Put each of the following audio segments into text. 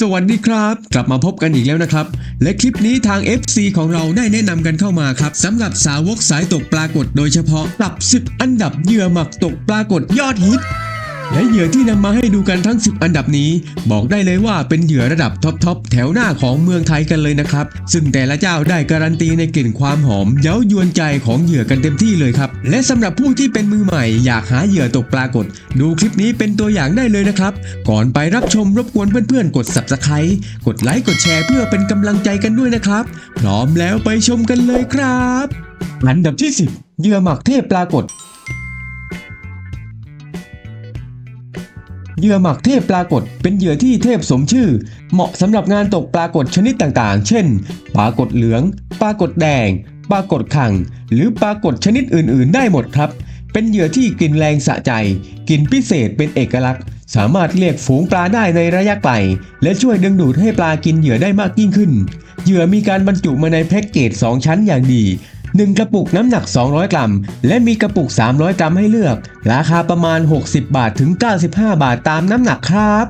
สวัสดีครับ กลับมาพบกันอีกแล้วนะครับ และคลิปนี้ทาง FC ของเราได้แนะนำกันเข้ามาครับสำหรับสาวกสายตกปลากดโดยเฉพาะตับ 10 อันดับเหยื่อหมักตกปลากดยอดฮิต และเหยื่อที่นำมาให้ดูกันทั้ง 10 อันดับนี้ บอกได้เลยว่าเป็นเหยื่อระดับท็อปๆแถวหน้าของเมืองไทยกันเลยนะครับ ซึ่งแต่ละเจ้าได้การันตีในกลิ่นความหอม เย้ายวนใจของเหยื่อกันเต็มที่เลยครับ และสำหรับผู้ที่เป็นมือใหม่ อยากหาเหยื่อตกปลากดดูคลิปนี้เป็นตัวอย่างได้เลยนะครับ ก่อนไปรับชมรบกวนเพื่อนๆ กด subscribe กดไลค์กดแชร์เพื่อเป็นกำลังใจกันด้วยนะครับ พร้อมแล้วไปชมกันเลยครับ อันดับที่ 10เหยื่อหมักเทพปลากด เหยื่อหมักเทพปลากดเป็นเหยื่อที่เทพสมชื่อ เหมาะสำหรับงานตกปลากดชนิดต่างๆ เช่นปลากดเหลืองปลากดแดงปลากดขัง หรือปลากดชนิดอื่นๆ ได้หมดครับ เป็นเหยื่อที่กลิ่นแรงสะใจกลิ่นพิเศษเป็นเอกลักษณ์ สามารถเรียกฝูงปลาได้ในระยะไกลและช่วยดึงดูดให้ปลากินเหยื่อได้มากยิ่งขึ้น เหยื่อมีการบรรจุมาในแพ็กเกจ 2 ชั้นอย่างดี 1 กระปุกน้ำหนัก 200 กรัม และมีกระปุก 300 กรัมให้เลือก ราคาประมาณ 60 บาทถึง 95 บาทตามน้ำหนักครับ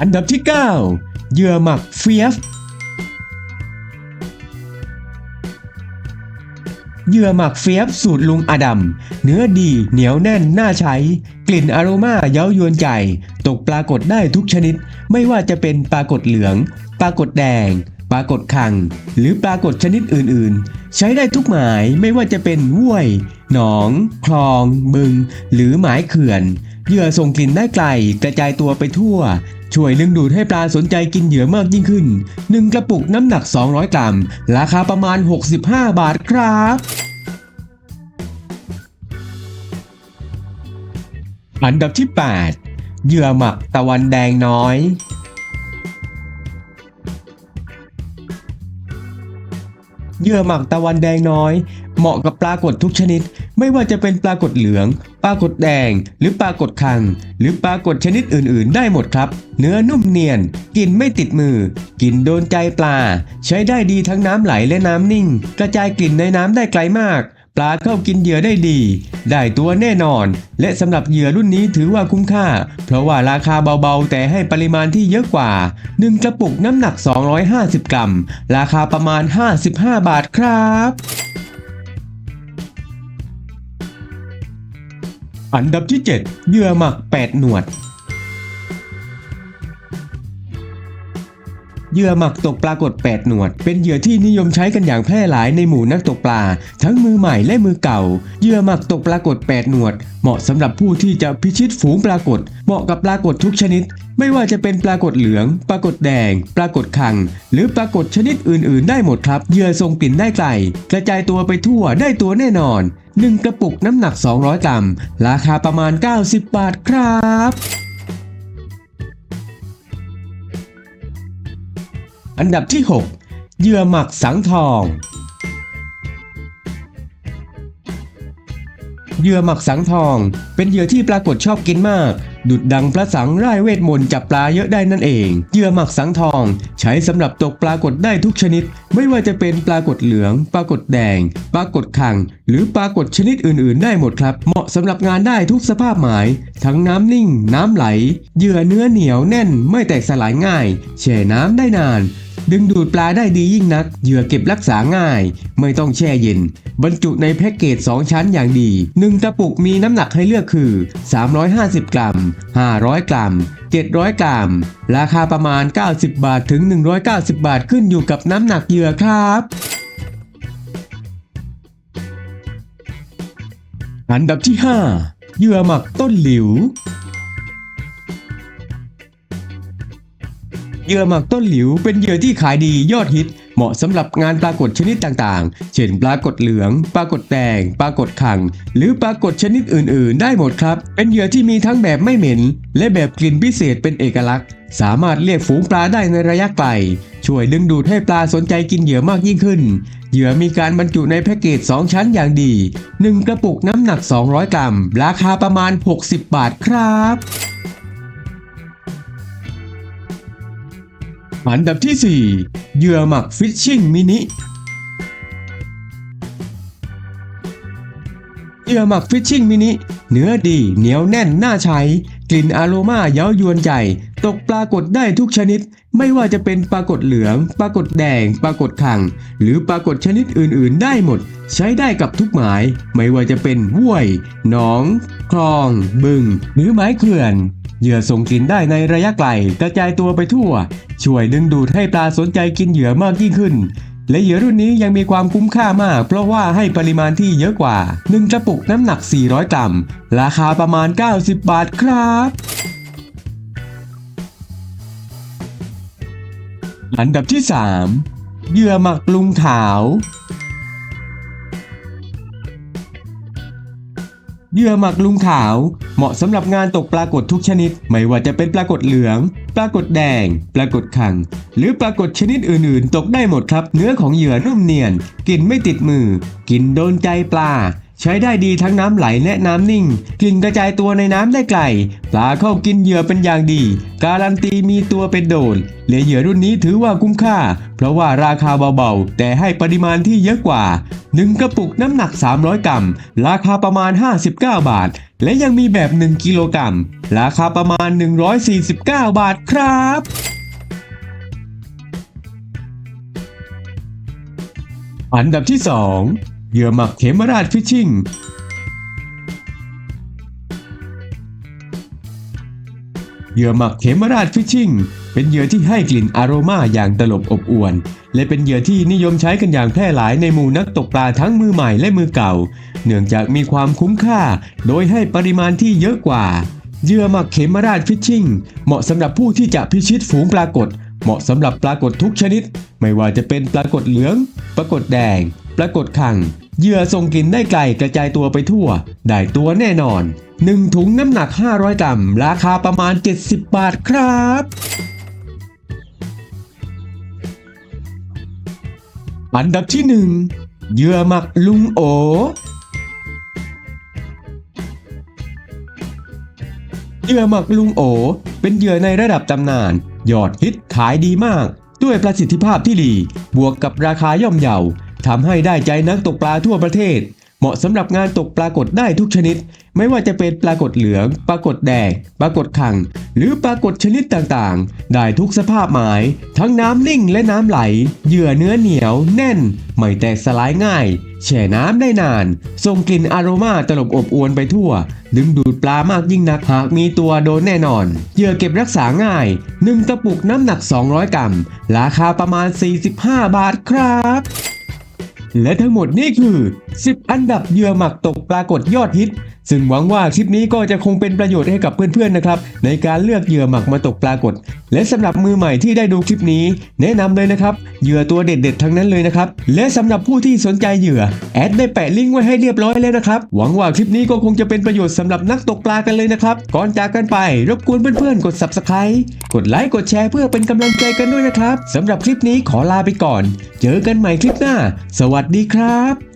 อันดับที่ 9 เยื่อหมักเฟียส เหยื่อหมักเฟียบสูตรลุงอดัม เนื้อดีเหนียวแน่น น่าใช้ กลิ่นอโรมาเย้ายวนใจ ตกปลากดได้ทุกชนิด ไม่ว่าจะเป็นปลากดเหลืองปลากดแดงปลากดคัง หรือปลากดชนิดอื่นๆ ใช้ได้ทุกหมายไม่ว่าจะเป็นห้วย หนอง คลอง บึง หรือหมายเขื่อน เหยื่อส่งกลิ่นได้ไกลกระจายตัวไปทั่ว ช่วยดึงดูดให้ปลาสนใจกินเหยื่อมากยิ่งขึ้น 1 กระปุกน้ำหนัก 200 กรัม ราคาประมาณ 65 บาทครับอันดับที่ 8 เหยื่อหมักตะวันแดงน้อย เหยื่อหมักตะวันแดงน้อย เหมาะกับปลากดทุกชนิด ไม่ว่าจะเป็นปลากดเหลือง ปลากดแดง หรือปลากดคัง หรือปลากดชนิดอื่น ๆ ได้หมดครับ เนื้อนุ่มเนียน กินไม่ติดมือ กินโดนใจปลา ใช้ได้ดีทั้งน้ำไหลและน้ำนิ่ง กระจายกลิ่นในน้ำได้ไกลมาก ปลาเข้ากินเหยื่อได้ดี ได้ตัวแน่นอน และสำหรับเหยื่อรุ่นนี้ถือว่าคุ้มค่า เพราะว่าราคาเบาๆ แต่ให้ปริมาณที่เยอะกว่า 1 กระปุกน้ำหนัก 250 กรัม ราคาประมาณ 55 บาทครับ อันดับที่ 7เหยื่อหมัก 8 หนวด เหยื่อหมักตกปลากด8หนวด เป็นเหยื่อที่นิยมใช้กันอย่างแพร่หลายในหมู่นักตกปลา ทั้งมือใหม่และมือเก่า เหยื่อหมักตกปลากด8หนวด เหมาะสำหรับผู้ที่จะพิชิตฝูงปลากด เหมาะกับปลากดทุกชนิด ไม่ว่าจะเป็นปลากดเหลือง ปลากดแดง ปลากดคัง หรือปลากดชนิดอื่น ๆ ได้หมดครับ เหยื่อทรงกลิ่นได้ไกล กระจายตัวไปทั่วได้ตัวแน่นอน 1 กระปุกน้ำหนัก 200 กรัม ราคาประมาณ 90 บาทครับ อันดับที่ 6เหยื่อหมักสังทองเหยื่อหมักสังทอง เป็นเหยื่อที่ปรากฏชอบกินมาก ดุดดังพระสังร่ายเวทมนต์จับปลาเยอะได้นั่นเองเหยื่อหมักสังทอง ใช้สำหรับตกปลากดได้ทุกชนิด ไม่ว่าจะเป็นปลากดเหลือง ปลากดแดง ปลากดขัง หรือปลากดชนิดอื่น ๆ ได้หมดครับ เหมาะสำหรับงานได้ทุกสภาพหมาย ทั้งน้ำนิ่ง น้ำไหลเหยื่อเนื้อเหนียวแน่นไม่แตกสลายง่าย แช่น้ำได้นาน ดึงดูดปลาได้ดียิ่งนัก เหยื่อเก็บรักษาง่าย ไม่ต้องแช่เย็น บรรจุในแพ็กเกจ 2 ชั้นอย่างดี1กระปุกมีน้ำหนักให้เลือกคือ 350 กรัม 500 กรัม 700 กรัม ราคาประมาณ 90 บาทถึง 190 บาทขึ้นอยู่กับน้ำหนักเหยื่อครับอันดับที่ 5 เหยื่อหมักต้นหลิว เหยื่อหมักต้นหลิวเป็นเหยื่อที่ขายดียอดฮิต เหมาะสำหรับงานปรากฏชนิดต่างๆ เช่นปลากฏเหลืองปลากฏแดงปลากฏขัง หรือปลากฏชนิดอื่นๆ ได้หมดครับ เป็นเหยื่อที่มีทั้งแบบไม่เหม็น และแบบกลิ่นพิเศษเป็นเอกลักษณ์ สามารถเรียกฝูงปลาได้ในระยะไกล ช่วยดึงดูดให้ปลาสนใจกินเหยื่อมากยิ่งขึ้น เหยื่อมีการบรรจุในแพ็กเกจ 2 ชั้นอย่างดี 1 กระปุกน้ำหนัก 200 กรัม ราคาประมาณ 60 บาทครับ อันดับที่ 4 เหยื่อหมักฟิชชิ่งมินิเหยื่อหมักฟิชชิ่งมินิเนื้อดีเหนียวแน่นน่าใช้ กลิ่นอโรมาเย้ายวนใจ ตกปรากฏได้ทุกชนิด ไม่ว่าจะเป็นปรากฏเหลือง ปรากฏแดง ปรากฏขัง หรือปรากฏชนิดอื่นๆ ได้หมด ใช้ได้กับทุกหมาย ไม่ว่าจะเป็นห้วย หนอง คลอง บึง หรือไม้เขื่อน เหยื่อส่งกลิ่นได้ในระยะไกลกระจายตัวไปทั่ว ช่วยดึงดูดให้ปลาสนใจกินเหยื่อมากยิ่งขึ้น และเหยื่อรุ่นนี้ยังมีความคุ้มค่ามาก เพราะว่าให้ปริมาณที่เยอะกว่า1กระปุกน้ำหนัก 400 กรัม ราคาประมาณ 90 บาทครับอันดับที่ 3 เหยื่อหมักลุงขาว เหยื่อหมักลุงขาว เหมาะสำหรับงานตกปรากฏทุกชนิด ไม่ว่าจะเป็นปรากฏเหลือง ปรากฏแดง ปรากฏขัง หรือปรากฏชนิดอื่นๆ ตกได้หมดครับ เนื้อของเหยื่อนุ่มเนียนกลิ่นไม่ติดมือ กินโดนใจปลา ใช้ได้ดีทั้งน้ำไหลและน้ำนิ่ง กลิ่นกระจายตัวในน้ำได้ไกล ปลาเข้ากินเหยื่อเป็นอย่างดี การันตีมีตัวเป็นโดนและเหยื่อรุ่นนี้ถือว่าคุ้มค่า เพราะว่าราคาเบาๆ แต่ให้ปริมาณที่เยอะกว่า 1 กระปุกน้ำหนัก 300 กรัม ราคาประมาณ 59 บาท และยังมีแบบ 1 กิโลกรัม ราคาประมาณ 149 บาทครับอันดับที่ 2 เหยื่อหมักเขมราชฟิชชิ่งเหยื่อหมักเขมราชฟิชชิ่งเป็นเหยื่อที่ให้กลิ่นอโรมาอย่างตลบอบอวน และเป็นเหยื่อที่นิยมใช้กันอย่างแพร่หลายในหมู่นักตกปลาทั้งมือใหม่และมือเก่า เนื่องจากมีความคุ้มค่า โดยให้ปริมาณที่เยอะกว่าเหยื่อหมักเขมราชฟิชชิ่งเหมาะสำหรับผู้ที่จะพิชิตฝูงปรากฏเหมาะสำหรับปรากฏทุกชนิด ไม่ว่าจะเป็นปรากฏเหลืองปรากฏแดงปรากฏขัง เหยื่อส่งกลิ่นได้ไกลกระจายตัวไปทั่ว ได้ตัวแน่นอน 1 ถุงน้ำหนัก 500 กรัม ราคาประมาณ 70 บาทครับอันดับที่ 1เหยื่อหมักลุงโอเหยื่อหมักลุงโอ เป็นเหยื่อในระดับตำนาน ยอดฮิตขายดีมาก ด้วยประสิทธิภาพที่ดี บวกกับราคาย่อมเยา ทำให้ได้ใจนักตกปลาทั่วประเทศ เหมาะสำหรับงานตกปรากฏได้ทุกชนิด ไม่ว่าจะเป็นปรากฏเหลืองปรากฏแดงปรากฏขัง หรือปรากฏชนิดต่างๆ ได้ทุกสภาพหมาย ทั้งน้ำนิ่งและน้ำไหล เหยื่อเนื้อเหนียว แน่น ไม่แตกสลายง่าย แช่น้ำได้นาน ส่งกลิ่นอโรมาตลบอบอวนไปทั่ว ดึงดูดปลามากยิ่งนัก หากมีตัวโดนแน่นอน เหยื่อเก็บรักษาง่าย1กระปุกน้ำหนัก 200 กรัม ราคาประมาณ 45 บาทครับ และทั้งหมดนี่คือ 10 อันดับเหยื่อหมักตกปรากฏยอดฮิต ซึ่งหวังว่าคลิปนี้ก็จะคงเป็นประโยชน์ให้กับเพื่อนๆนะครับ ในการเลือกเหยื่อหมักมาตกปรากฏและสำหรับมือใหม่ที่ได้ดูคลิปนี้ แนะนำเลยนะครับเหยื่อตัวเด็ดๆทั้งนั้นเลยนะครับ และสำหรับผู้ที่สนใจเหยื่อแอดได้แปะลิงก์ไว้ให้เรียบร้อยแล้วนะครับ หวังว่าคลิปนี้ก็คงจะเป็นประโยชน์สำหรับนักตกปลากันเลยนะครับ ก่อนจากกันไป รบกวนเพื่อนๆกด subscribe กดไลค์กดแชร์เพื่อเป็นกำลังใจกันด้วยนะครับสำหรับคลิปนี้ขอลาไปก่อน เจอกันใหม่คลิปหน้า สวัสดีครับ